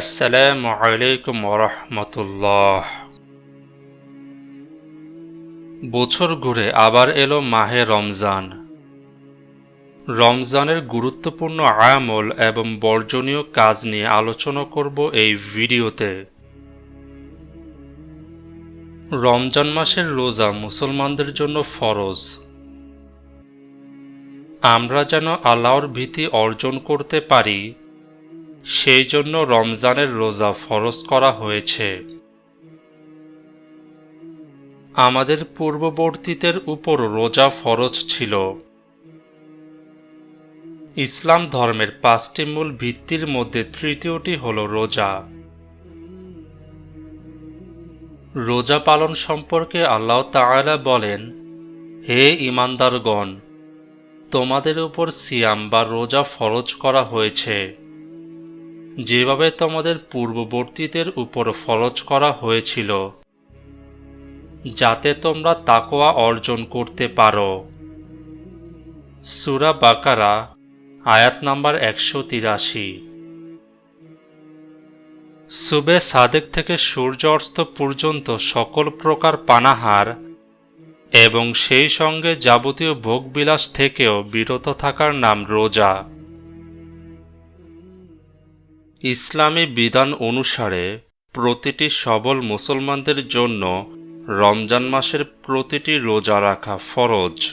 আসসালামু আলাইকুম রহমতুল্লাহ। বছর ঘুরে আবার এলো মাহে রমজান। রমজানের গুরুত্বপূর্ণ আমল এবং বর্জনীয় কাজ নিয়ে আলোচনা করব এই ভিডিওতে। রমজান মাসের রোজা মুসলমানদের জন্য ফরজ। আমরা যেন আল্লাহর ভীতি অর্জন করতে পারি সেই জন্য রমজানের রোজা ফরজ করা হয়েছে। আমাদের পূর্ববর্তীদের উপর রোজা ফরজ ছিল। ইসলাম ধর্মের পাঁচটি মূল ভিত্তির মধ্যে তৃতীয়টি হল রোজা। রোজা পালন সম্পর্কে আল্লাহ তাআলা বলেন, হে ইমানদারগণ তোমাদের উপর সিয়াম বা রোজা ফরজ করা হয়েছে। যেভাবে তোমাদের পূর্ববর্তীদের উপর ফরজ করা হয়েছিল, যাতে তোমরা তাকোয়া অর্জন করতে পারো। সুরা বাকারা, আয়াত নাম্বার একশো তিরাশি। সুবে সাদেক থেকে সূর্য অস্ত পর্যন্ত সকল প্রকার পানাহার এবং সেই সঙ্গে যাবতীয় ভোগবিলাস থেকেও বিরত থাকার নাম রোজা। ইসলামী বিধান অনুসারে প্রতিটি সবল মুসলমানদের জন্য রমজান মাসের প্রতিটি রোজা রাখা ফরজ।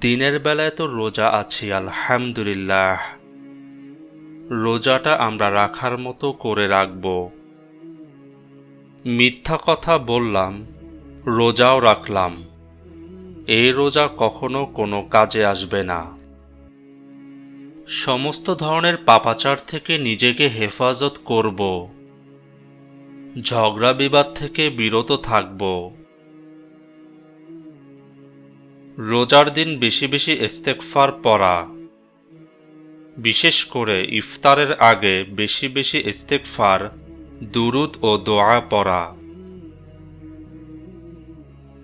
দিনের বেলায় তো রোজা আছি, আলহামদুলিল্লাহ। রোজাটা আমরা রাখার মতো করে রাখব। মিথ্যা কথা বললাম, রোজাও রাখলাম। এই রোজা কখনো কোনো কাজে আসবে না। সমস্ত ধরনের পাপাচার থেকে নিজেকে হেফাজত করব। ঝগড়া বিবাদ থেকে বিরত থাকব। রোজার দিন বেশি বেশি ইস্তেকফার পড়া। বিশেষ করে ইফতারের আগে বেশি বেশি ইস্তেকফার দুরুদ ও দোয়া পড়া।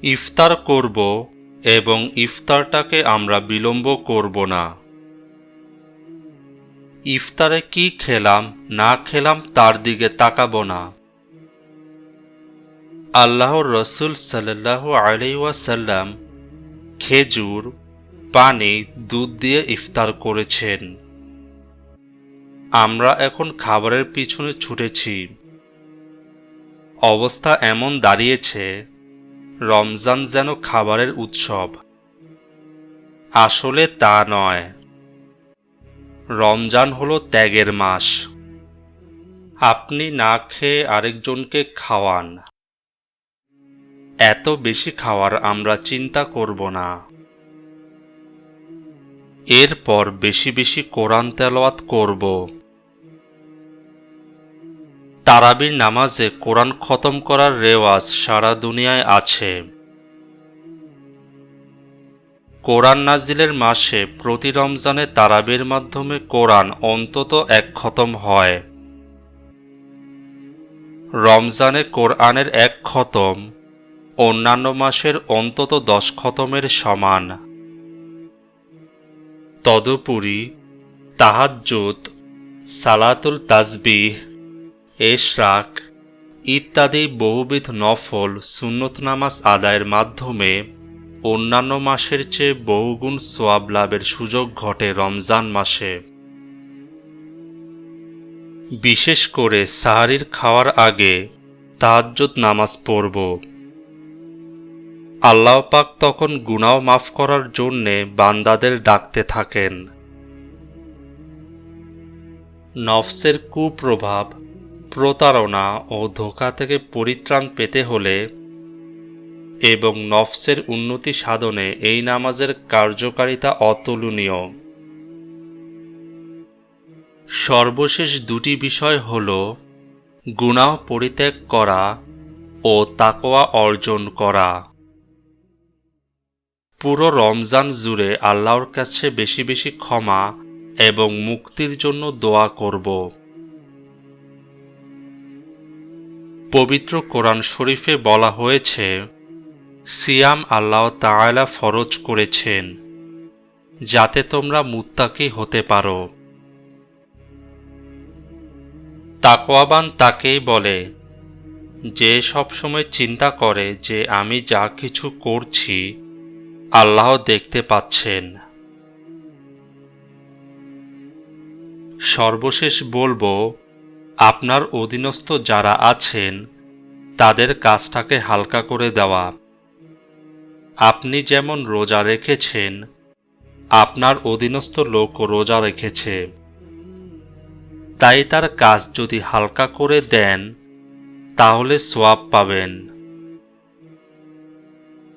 ইফতার করব এবং ইফতারটাকে আমরা বিলম্ব করব না। ইফতারে কি খেলাম, না খেলাম তার দিকে তাকাবো না। আল্লাহর রসুল সাল্লাহ আলাইসাল্লাম খেজুর, পানি, দুধ দিয়ে ইফতার করেছেন। আমরা এখন খাবারের পিছনে ছুটেছি। অবস্থা এমন দাঁড়িয়েছে, রমজান যেন খাবারের উৎসব। আসলে তা নয়। রমজান হলো ত্যাগের মাস। আপনি না খেয়ে আরেকজনকে খাওয়ান। এত বেশি খাওয়ার আমরা চিন্তা করব না। এরপর বেশি বেশি কোরআন তেলাওয়াত করব। তারাবির নামাজে কোরআন খতম করার রেওয়াজ সারা দুনিয়ায় আছে। কোরআন নাজিলের মাসে প্রতি রমজানে তারাবির মাধ্যমে কোরআন অন্তত এক খতম হয়। রমজানে কোরআনের এক খতম, অন্যান্য মাসের অন্তত দশ খতমের সমান। তদুপরি তাহাজ্জুদ, সালাতুল তাজবিহ এশরাক ইত্যাদি বহুবিধ নফল সুন্নত নামাজ আদায়ের মাধ্যমে অন্যান্য মাসের চেয়ে বহুগুণ সোয়াব লাভের সুযোগ ঘটে রমজান মাসে। বিশেষ করে সাহারির খাওয়ার আগে তাহাজ্জুদ নামাজ পড়ব। আল্লাহ পাক তখন গুনাও মাফ করার জন্যে বান্দাদের ডাকতে থাকেন। নফসের কুপ্রভাব, প্রতারণা ও ধোকা থেকে পরিত্রাণ পেতে হলে এবং নফসের উন্নতি সাধনে এই নামাজের কার্যকারিতা অতুলনীয়। সর্বশেষ দুটি বিষয় হল গুনাহ পরিত্যাগ করা ও তাকোয়া অর্জন করা। পুরো রমজান জুড়ে আল্লাহর কাছে বেশি বেশি ক্ষমা এবং মুক্তির জন্য দোয়া করব। পবিত্র কোরআন শরীফে বলা হয়েছে সিয়াম আল্লাহ তাআলা ফরজ করেছেন, যাতে তোমরা মুত্তাকি হতে পারো। তাকোয়াবান তাকেই বলে, যে সবসময় চিন্তা করে যে আমি যা কিছু করছি, আল্লাহ দেখতে পাচ্ছেন। সর্বশেষ বলব, আপনার অধীনস্থ যারা আছেন, তাদের কাজটাকে হালকা করে দেওয়া। আপনি যেমন রোজা রেখেছেন, আপনার অধীনস্থ লোক রোজা রেখেছে। তাই তার কাজ যদি হালকা করে দেন, তাহলে সোয়াব পাবেন।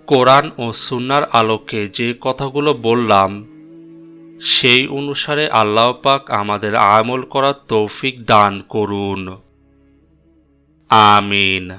কোরআন ও সুন্নার আলোকে যে কথাগুলো বললাম, সেই অনুসারে আল্লাহ পাক আমাদের আমল করার তৌফিক দান করুন। আমিন।